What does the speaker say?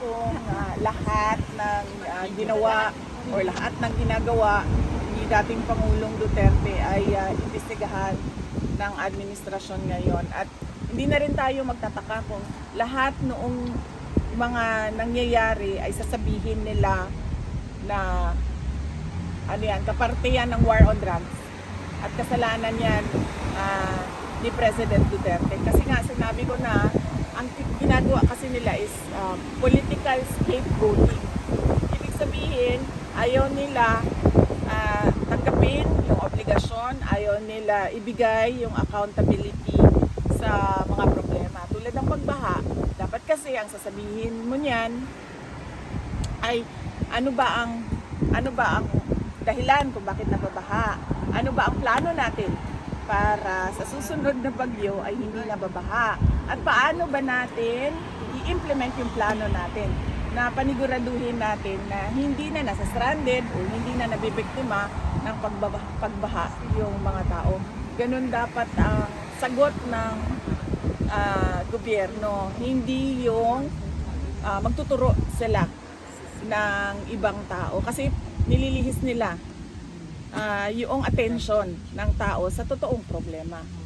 kung ah, lahat ng ah, ginawa or lahat ng ginagawa ni dating Pangulong Duterte ay ah, imbestigahan ng administrasyon ngayon. At hindi na rin tayo magtataka kung lahat noong mga nangyayari ay sasabihin nila na ano yan, kaparte yan ng war on drugs at kasalanan yan ah, ni President Duterte. Kasi nga sinabi ko na ang ginagawa kasi nila is um, political scapegoating. Ibig sabihin, ayaw nila ah, tanggapin yung obligasyon, ayaw nila ibigay yung accountability sa mga problema. Tulad ng pagbaha, dapat kasi ang sasabihin mo niyan ay ano ba ang ano ba ang dahilan kung bakit nababaha? Ano ba ang plano natin para sa susunod na bagyo ay hindi nababaha? At paano ba natin i-implement yung plano natin na paniguraduhin natin na hindi na nasa stranded o hindi na nabibiktima ng pagbaha, pagbaha yung mga tao. Ganun dapat ang sagot ng ah, gobyerno, hindi yung ah, magtuturo sila ng ibang tao kasi nililihis nila ah, yung attention ng tao sa totoong problema.